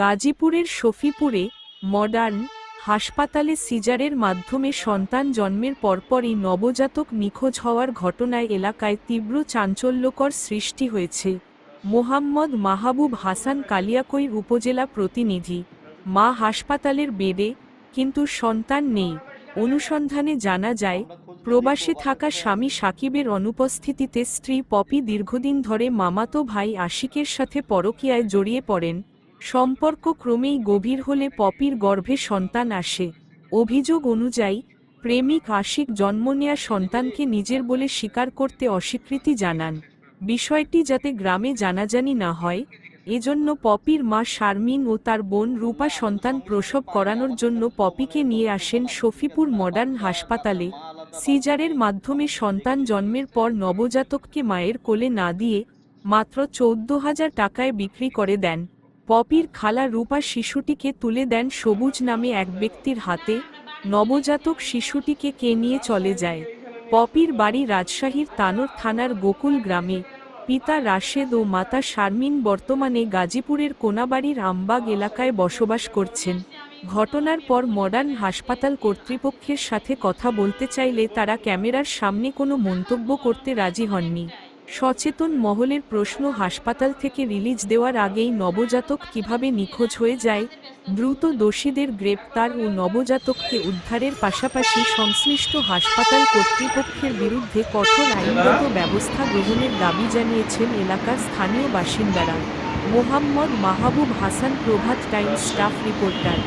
গাজীপুরের শফিপুরে মডার্ন হাসপাতালে সিজারের মাধ্যমে সন্তান জন্মের পরপরই নবজাতক নিখোঁজ হওয়ার ঘটনায় এলাকায় তীব্র চাঞ্চল্যকর সৃষ্টি হয়েছে। মোহাম্মদ মাহবুব হাসান কালিয়াকৈর উপজেলা প্রতিনিধি। মা হাসপাতালের বেডে, কিন্তু সন্তান নেই। অনুসন্ধানে জানা যায়, প্রবাসে থাকা স্বামী সাকিবের অনুপস্থিতিতে স্ত্রী পপি দীর্ঘদিন ধরে মামাতো ভাই আশিকের সাথে পরকীয়ায় জড়িয়ে পড়েন। সম্পর্ক ক্রমেই গভীর হলে পপির গর্ভে সন্তান আসে। অভিযোগ অনুযায়ী, প্রেমিক আশিক জন্ম নেয়া সন্তানকে নিজের বলে স্বীকার করতে অস্বীকৃতি জানান। বিষয়টি যাতে গ্রামে জানাজানি না হয়, এজন্য পপির মা শারমিন ও তার বোন রূপা সন্তান প্রসব করানোর জন্য পপিকে নিয়ে আসেন শফিপুর মডার্ন হাসপাতালে। সিজারের মাধ্যমে সন্তান জন্মের পর নবজাতককে মায়ের কোলে না দিয়ে মাত্র চৌদ্দ হাজার টাকায় বিক্রি করে দেন। পপির খালা রূপা শিশুটিকে তুলে দেন সবুজ নামে এক ব্যক্তির হাতে। নবজাতক শিশুটিকে কে নিয়ে চলে যায়? পপির বাড়ি রাজশাহীর তানোর থানার গোকুল গ্রামে। পিতা রাশেদ ও মাতা শারমিন বর্তমানে গাজীপুরের কোনাবাড়ির আমবাগ এলাকায় বসবাস করছেন। ঘটনার পর মডার্ন হাসপাতাল কর্তৃপক্ষের সাথে কথা বলতে চাইলে তারা ক্যামেরার সামনে কোনো মন্তব্য করতে রাজি হননি। সচেতন মহলের প্রশ্ন হাসপাতাল থেকে রিলিজ দেওয়ার আগেই নবজাতক কীভাবে নিখোঁজ হয়ে যায়, দ্রুত দোষীদের গ্রেপ্তার ও নবজাতককে উদ্ধারের পাশাপাশি সংশ্লিষ্ট হাসপাতাল কর্তৃপক্ষের বিরুদ্ধে কঠোর আইনগত ব্যবস্থা গ্রহণের দাবি জানিয়েছেন এলাকার স্থানীয় বাসিন্দারা। Mohammad Mahbub Hasan, Prabhat Times staff reporter.